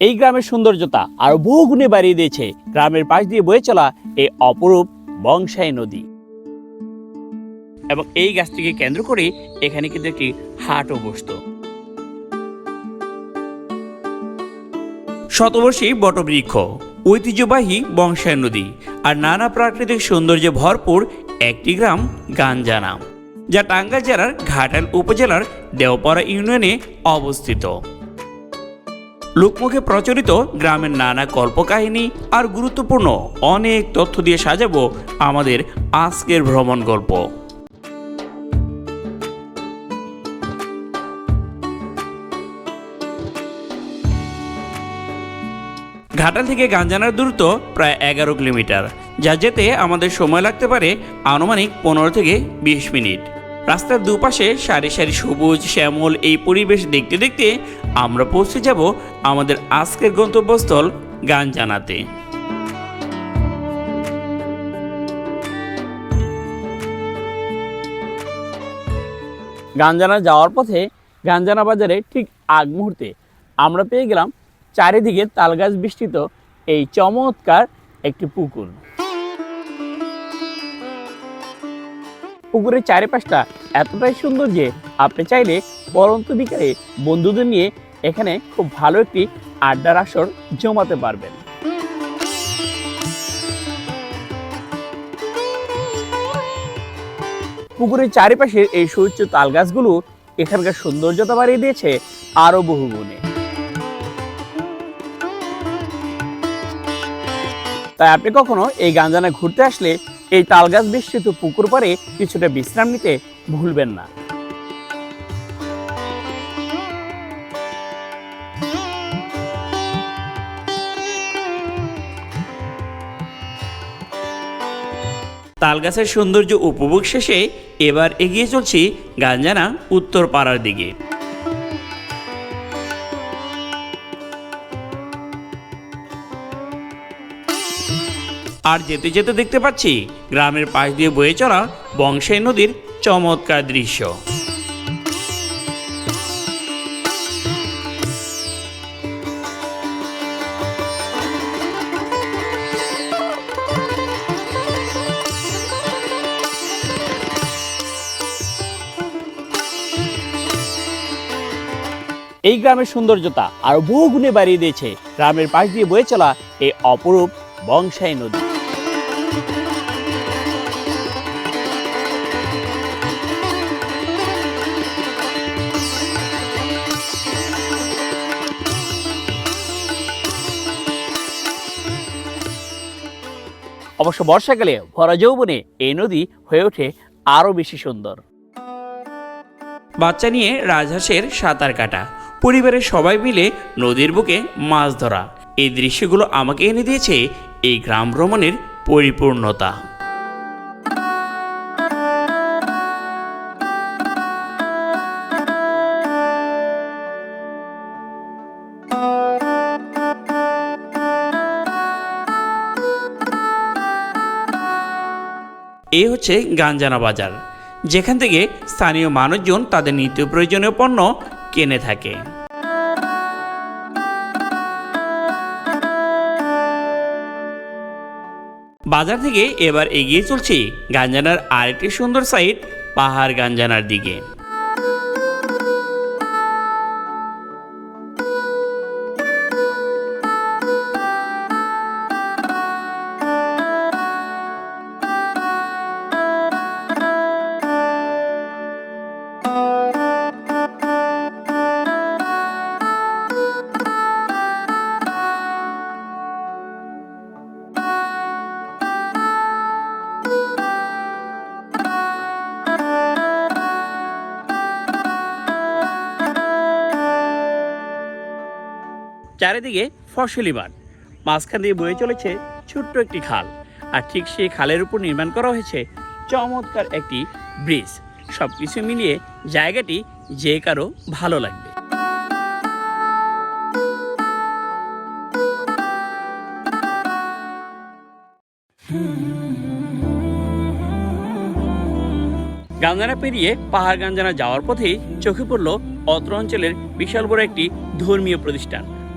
এই গ্রামের সৌন্দর্যতা আরও বহু গুণে বাড়িয়ে দিয়েছে। গ্রামের পাশ দিয়ে বয়ে চলা এই অপরূপ বংশাই নদী। এবং এই গাছটিকে কেন্দ্র করে এখানে কিন্তু একটি হাটও বসতো। শতবর্ষী বটবৃক্ষ, ঐতিহ্যবাহী বংশাই নদী আর নানা প্রাকৃতিক সৌন্দর্যে ভরপুর একটি গ্রাম গাঞ্জানা যা টাঙ্গাইল জেলার ঘাটাল উপজেলার দেওপাড়া ইউনিয়নে অবস্থিত। লোকমুখে প্রচলিত গ্রামের নানা কল্পকাহিনী আর গুরুত্বপূর্ণ অনেক তথ্য দিয়ে সাজাবো আমাদের আজকের ভ্রমণ গল্প। ঘাটাল থেকে গাঞ্জানার দূরত্ব প্রায় এগারো কিলোমিটার, যা যেতে আমাদের সময় লাগতে পারে আনুমানিক পনেরো থেকে বিশ মিনিট। রাস্তার দুপাশে সারি সারি সবুজ, শ্যামল এই পরিবেশ দেখতে দেখতে আমরা পৌঁছে যাব আমাদের আজকের গন্তব্যস্থল গাঞ্জানাতে। গাঞ্জানা যাওয়ার পথে গাঞ্জানা বাজারে ঠিক আগ মুহূর্তে আমরা পেয়ে গেলাম চারিদিকে তালগাছ বিস্তৃত এই চমৎকার একটি পুকুর। পুকুরের চারিপাশটা এতটাই সুন্দর যে আপনি চাইলে পরন্ত বিকালে বন্ধুদের নিয়ে এখানে খুব ভালো একটি আড্ডার আসর জমাতে পারবেন। পুকুরের চারিপাশের এই সুউচ্চ তাল গাছগুলো এখানকার সৌন্দর্যতা বাড়িয়ে দিয়েছে আরও বহু গুণে। তাই আপনি কখনো এই গাঞ্জানা ঘুরতে আসলে এই তালগাছ বিস্তৃত পুকুর পাড়ে কিছুটা বিশ্রাম নিতে ভুলবেন না। তালগাছের সৌন্দর্য উপভোগ শেষে এবার এগিয়ে চলছি গাঞ্জানা উত্তর পাড়ার দিকে। আর যেতে যেতে দেখতে পাচ্ছি গ্রামের পাশ দিয়ে বয়ে চলা বংশাই নদীর চমৎকার দৃশ্য। এই গ্রামের সৌন্দর্যতা আরও বহু গুণে বাড়িয়ে দিয়েছে। গ্রামের পাশ দিয়ে বয়ে চলা এই অপরূপ বংশাই নদী। অবশ্য বর্ষাকালে ভরা যৌবনে এই নদী হয়ে ওঠে আরও বেশি সুন্দর। বাচ্চা নিয়ে রাজহাঁসের সাঁতার কাটা। পরিবারের সবাই মিলে নদীর বুকে মাছ ধরা। এই দৃশ্যগুলো আমাকে এনে দিয়েছে এই গ্রাম ভ্রমণের পরিপূর্ণতা। এই হচ্ছে গাঞ্জানা বাজার, যেখান থেকে স্থানীয় মানুষজন তাদের নিত্য প্রয়োজনীয় পণ্য কিনে থাকে। বাজার থেকে এবার এগিয়ে চলছি গাঞ্জানার আরেকটি সুন্দর সাইট পাহাড় গাঞ্জানার দিকে। চারিদিকে ফসলি মাঠ মাঝখান দিয়ে বয়ে চলেছে ছোট্ট একটি খাল। আর ঠিক সেই খালের উপর নির্মাণ করা হয়েছে চমৎকার একটি ব্রিজ। সব কিছু মিলিয়ে জায়গাটি যে কারও ভালো লাগবে। গাঞ্জানা পেরিয়ে পাহাড় গাঞ্জানা যাওয়ার পথেই চোখে পড়ল অত্র অঞ্চলের বিশাল বড় একটি ধর্মীয় প্রতিষ্ঠান।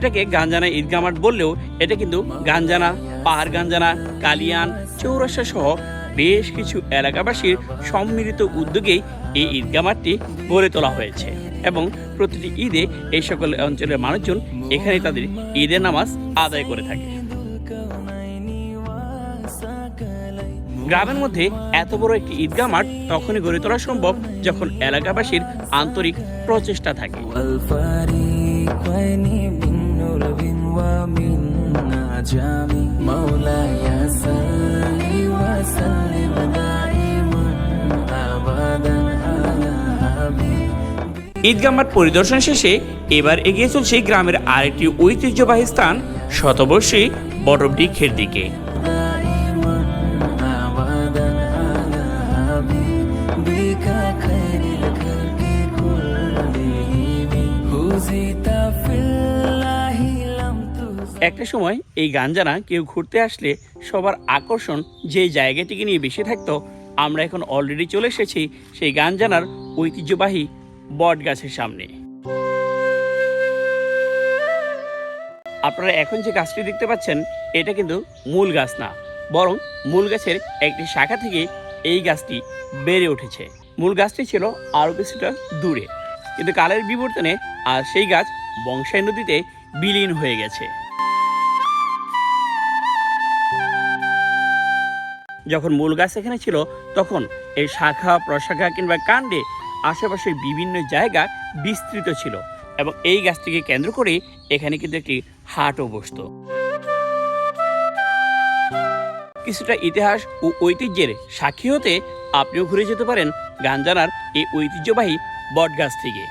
এটাকে গাঞ্জানা ঈদগা মাঠ বললেও এটা কিন্তু গাঞ্জানা, পাহাড় গাঞ্জানা, কালিয়ান চৌরাশা সহ বেশ কিছু এলাকাবাসীর সম্মিলিত উদ্যোগেই এই ঈদগা মাঠটি গড়ে তোলা হয়েছে। এবং প্রতিটি ঈদে এই সকল অঞ্চলের মানুষজন এখানে তাদের ঈদের নামাজ আদায় করে থাকে। গ্রামের মধ্যে এত বড় একটি ঈদগাহ মাঠ তখনই গড়ে তোলা সম্ভব যখন এলাকাবাসীর আন্তরিক প্রচেষ্টা থাকে। والفريقين من نور ومن نجم مولاي صل وسلم دائما ابدا على حبيبك ঈদগাহ মাঠ পরিদর্শন শেষে এবার এগিয়ে চলছে গ্রামের আরেকটি ঐতিহ্যবাহী স্থান শতবর্ষী বটবৃক্ষের দিকে একটা সময় এই গাঞ্জানা কেউ ঘুরতে আসলে সবার আকর্ষণ যে জায়গাটিকে নিয়ে বেশি থাকতো, আমরা এখন অলরেডি চলে এসেছি সেই গাঞ্জানার ঐতিহ্যবাহী বট গাছের সামনে। আপনারা এখন যে গাছটি দেখতে পাচ্ছেন, এটা কিন্তু মূল গাছ না, বরং মূল গাছের একটি শাখা থেকে এই গাছটি বেড়ে উঠেছে। মূল গাছটি ছিল আরও কিছুটা দূরে, কিন্তু কালের বিবর্তনে আর সেই গাছ বংশাই নদীতে বিলীন হয়ে গেছে। যখন মূল গাছ এখানে ছিল, তখন এই শাখা, প্রশাখা কিংবা কাণ্ডে আশেপাশের বিভিন্ন জায়গা বিস্তৃত ছিল এবং এই গাছটিকে কেন্দ্র করে এখানে কিন্তু একটি হাটও বসত। কিছুটা ইতিহাস ও ঐতিহ্যের সাক্ষী হতে আপনিও ঘুরে যেতে পারেন গাঞ্জানার এই ঐতিহ্যবাহী বটগাছ থেকে।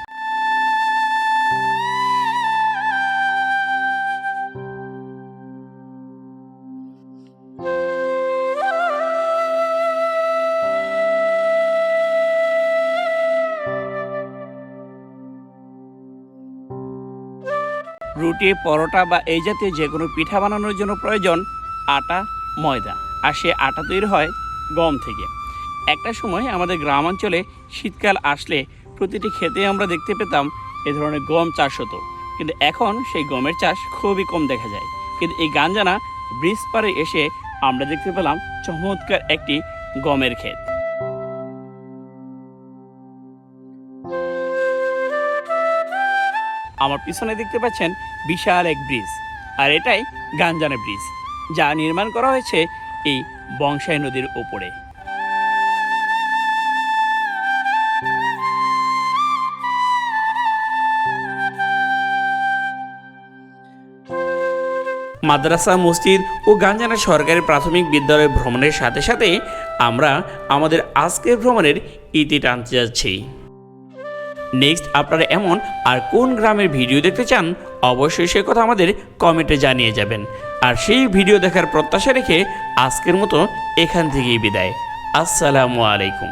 রুটি, পরোটা বা এই জাতীয় যে কোনো পিঠা বানানোর জন্য প্রয়োজন আটা, ময়দা। আর সে আটা তৈরি হয় গম থেকে। একটা সময় আমাদের গ্রাম অঞ্চলে শীতকাল আসলে প্রতিটি খেতে আমরা দেখতে পেতাম এ ধরনের গম চাষ হতো। কিন্তু এখন সেই গমের চাষ খুবই কম দেখা যায়। কিন্তু এই গাঞ্জানা ব্রিজ পারে এসে আমরা দেখতে পেলাম চমৎকার একটি গমের ক্ষেত। আমার পিছনে দেখতে পাচ্ছেন বিশাল এক ব্রিজ, আর এটাই গাঞ্জানা ব্রিজ, যা নির্মাণ করা হয়েছে এই বংশাই নদীর ওপরে। মাদ্রাসা, মসজিদ ও গাঞ্জানা সরকারি প্রাথমিক বিদ্যালয় ভ্রমণের সাথে সাথে আমরা আমাদের আজকের ভ্রমণের ইতি টানতে যাচ্ছি। নেক্সট আপনারা এমন আর কোন গ্রামের ভিডিও দেখতে চান, অবশ্যই সে কথা আমাদের কমেন্টে জানিয়ে যাবেন। আর সেই ভিডিও দেখার প্রত্যাশা রেখে আজকের মতো এখান থেকেই বিদায়। আসসালামু আলাইকুম।